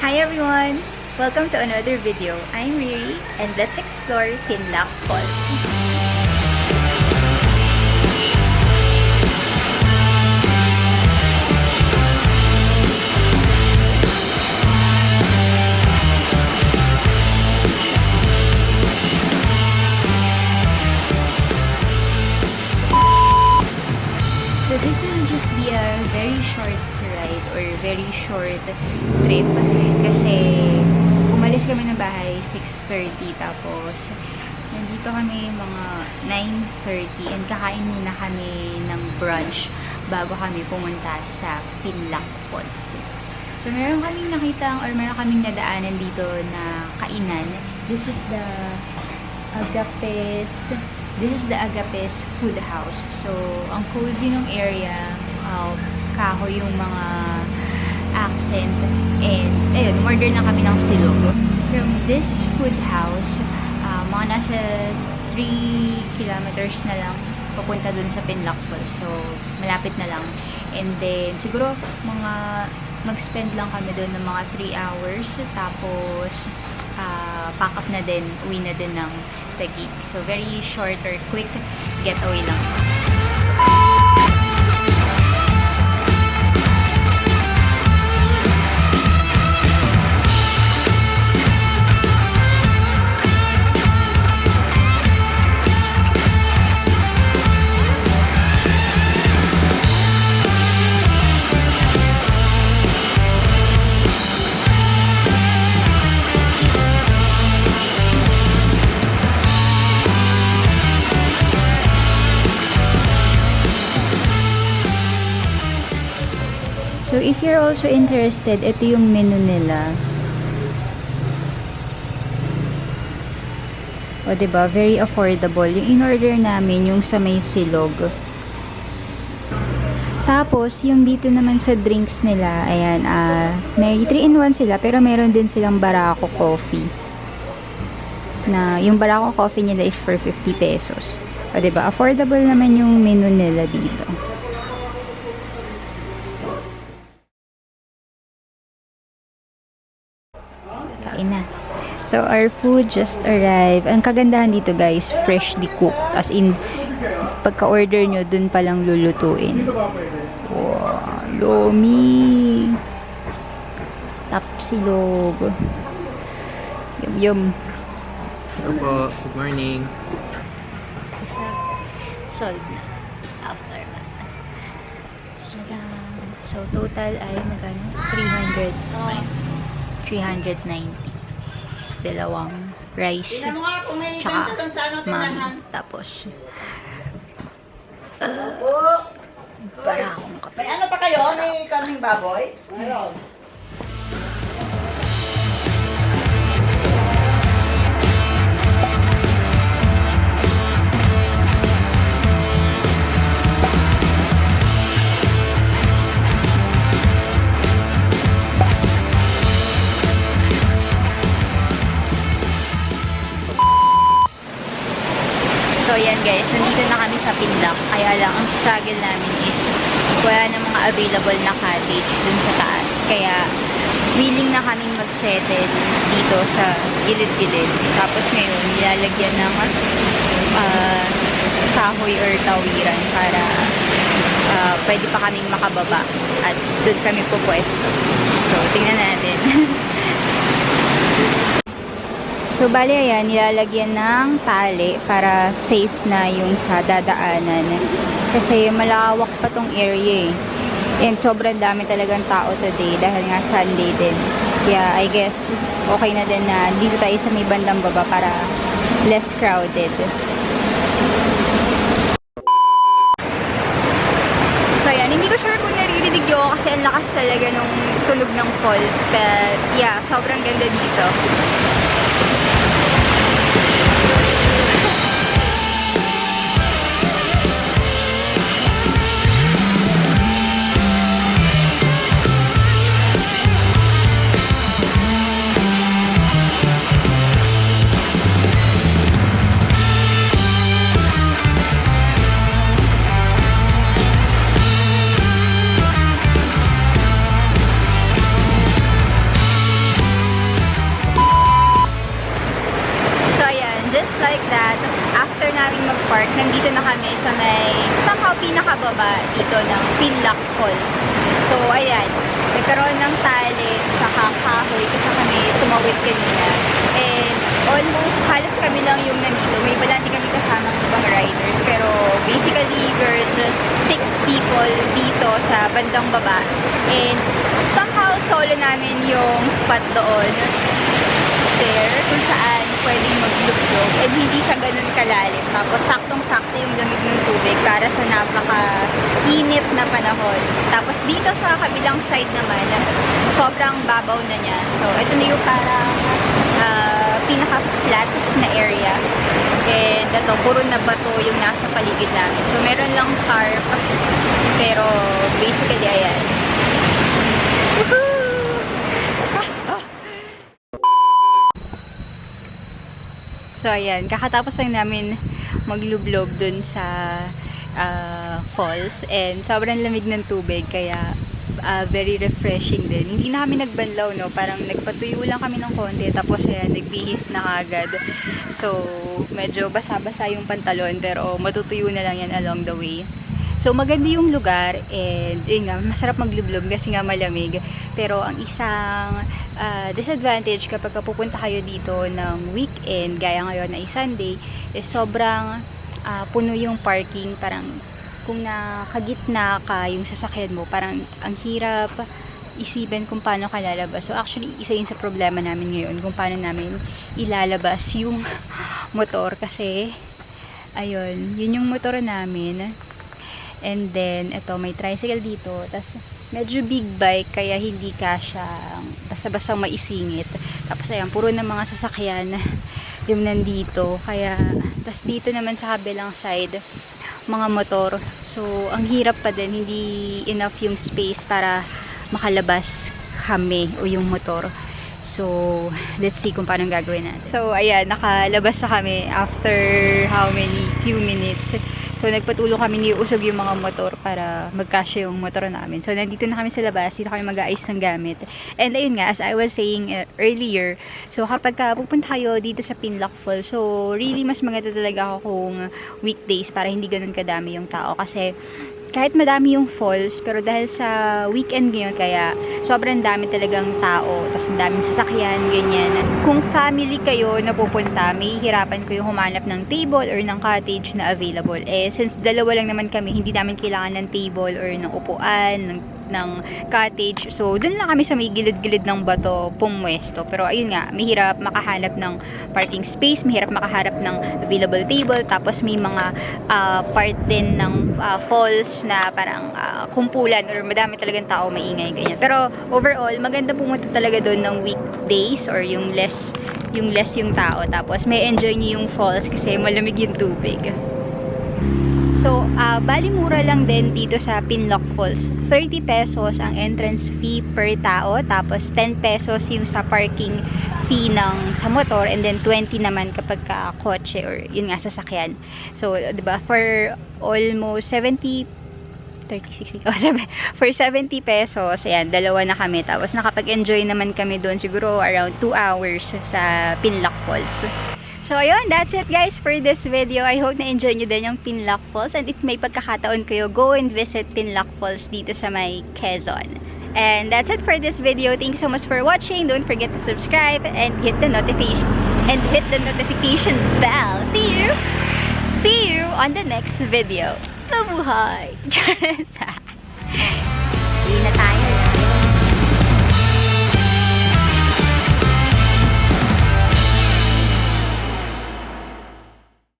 Hi everyone! Welcome to another video. I'm Riri and let's explore Pinlock Falls. So this will just be a very short ride or very short trip 6.30 tapos nandito kami mga 9.30 and kakain muna kami ng brunch bago kami pumunta sa Pinlock Falls. So meron kaming nakita or meron kaming nadaanan dito na kainan. This is the Agapes. This is the Agapes Food House. So, ang cozy ng area, uh, kahoy yung mga accent, and, ayun, order na kami ng silog. From this food house, uh, mga nasa 3 kilometers na lang papunta dun sa Pinlock Falls. So, malapit na lang. And then, siguro, mga mag-spend lang kami doon ng mga 3 hours. Tapos, uh, pack up na din, uwi na din ng Taguig. So, very short or quick getaway lang. So, if you're also interested, ito yung menu nila. O, ba diba? Very affordable. Yung in-order namin, yung sa may silog. Tapos, yung dito naman sa drinks nila, ayan, ah, may 3-in-1 sila, pero meron din silang Barako coffee. Na, yung Barako coffee nila is for 50 pesos. O, diba? Affordable naman yung menu nila dito. So, our food just arrived. Ang kagandahan dito, guys, freshly cooked. As in, pagka-order nyo, dun palang lulutuin. Wow, lomi. Tapsilog. Yum, yum. Hello po. Good morning. Solved na. After that. So, total ay magkano? 300. 390. Dalawang rice. Tsaka, ano mami. Tapos, Oo. para akong kape. May ano pa kayo? May kaming baboy? Meron. Guys. Nandito na kami sa Pinlock. Kaya lang, ang struggle namin is wala na mga available na cottage dun sa taas. Kaya, willing na kaming mag-settle dito sa gilid-gilid. Tapos ngayon, nilalagyan ng ah, kahoy or tawiran para ah, pwede pa kaming makababa at doon kami pupwesto. So, tingnan natin. So, bali ayan, nilalagyan ng tali para safe na yung sa dadaanan. Kasi malawak pa tong area eh. And sobrang dami talagang tao today dahil nga Sunday din. Kaya I guess okay na din na dito tayo sa may bandang baba para less crowded. So yan, hindi ko sure kung naririnig nyo kasi ang lakas talaga nung tunog ng falls. But yeah, sobrang ganda dito. Pinakababa dito ng Pinlock Falls. So, ayan. Nagkaroon ng tali sa kahoy kasi kami tumawid kanina. And almost halos kami lang yung nandito. May lang din kami kasamang ibang riders. Pero basically, we're just six people dito sa bandang baba. And somehow solo namin yung spot doon there kung saan pwedeng maglublog and hindi siya ganun kalalim. Tapos saktong-sakto yung lamig ng tubig para sa napaka-init na panahon. Tapos dito sa kabilang side naman, sobrang babaw na niya. So, ito na yung parang ah, pinaka-flat na area. And ito, puro na bato yung nasa paligid namin. So, meron lang tarp. Pero, basically, ayan. So, ayan. Kakatapos lang namin maglublob dun sa ah, falls. And sobrang lamig ng tubig. Kaya, ah, very refreshing din. Hindi na kami nagbanlaw, no? Parang nagpatuyo lang kami ng konti. Tapos, ayan, nagbihis na agad. So, medyo basa-basa yung pantalon. Pero, matutuyo na lang yan along the way. So, maganda yung lugar and yun nga, masarap maglublob kasi nga malamig. Pero, ang isang ah, disadvantage kapag ka pupunta kayo dito ng weekend, gaya ngayon na Sunday, is sobrang ah, puno yung parking. Parang kung nakagitna ka yung sasakyan mo, parang ang hirap isipin kung paano ka lalabas. So, actually, isa yun sa problema namin ngayon, kung paano namin ilalabas yung motor kasi ayun, yun yung motor namin. And then, ito, may tricycle dito. Tapos, medyo big bike, kaya hindi kasha basta-basta maisingit. Tapos, ayan, puro na mga sasakyan yung nandito. Kaya, tapos dito naman sa kabilang side, mga motor. So, ang hirap pa din. Hindi enough yung space para makalabas kami o yung motor. So, let's see kung paano gagawin natin. So, ayan, nakalabas na kami after how many few minutes. So, nagpatulong kami ni usog yung mga motor para magkasya yung motor namin. So, nandito na kami sa labas. Dito kami mag-aayos ng gamit. And ayun nga, as I was saying uh, earlier, so kapag ka pupunta kayo dito sa Pinlock Falls, so really mas maganda talaga ako kung weekdays para hindi ganun kadami yung tao. Kasi kahit madami yung falls, pero dahil sa weekend ngayon, kaya sobrang dami talagang tao, tapos madaming sasakyan, ganyan. Kung family kayo na pupunta, may hirapan ko yung humanap ng table or ng cottage na available. Eh, since dalawa lang naman kami, hindi namin kailangan ng table or ng upuan, ng ng cottage. So, dun lang kami sa may gilid-gilid ng bato, pumwesto. Pero, ayun nga, mahirap makahanap ng parking space, mahirap makahanap ng available table, tapos may mga ah, part din ng ah, falls na parang ah, kumpulan or madami talagang tao maingay ganyan. Pero overall, maganda pumunta talaga doon ng weekdays or yung less yung less yung tao. Tapos may enjoy niyo yung falls kasi malamig yung tubig. So, ah, bali mura lang din dito sa Pinlock Falls. 30 pesos ang entrance fee per tao, tapos 10 pesos yung sa parking fee ng sa motor and then 20 naman kapag ka kotse or yun nga sasakyan. So, 'di ba, for almost 70 30, 60, oh, for 70 pesos, ayan, dalawa na kami. Tapos nakapag-enjoy naman kami doon siguro around 2 hours sa Pinlock Falls. So, ayun, that's it guys for this video. I hope na-enjoy nyo din yung Pinlock Falls. And if may pagkakataon kayo, go and visit Pinlock Falls dito sa may Quezon. And that's it for this video. Thank you so much for watching. Don't forget to subscribe and hit the notification and hit the notification bell. See you! See you on the next video. Mabuhay! Uwi na tayo.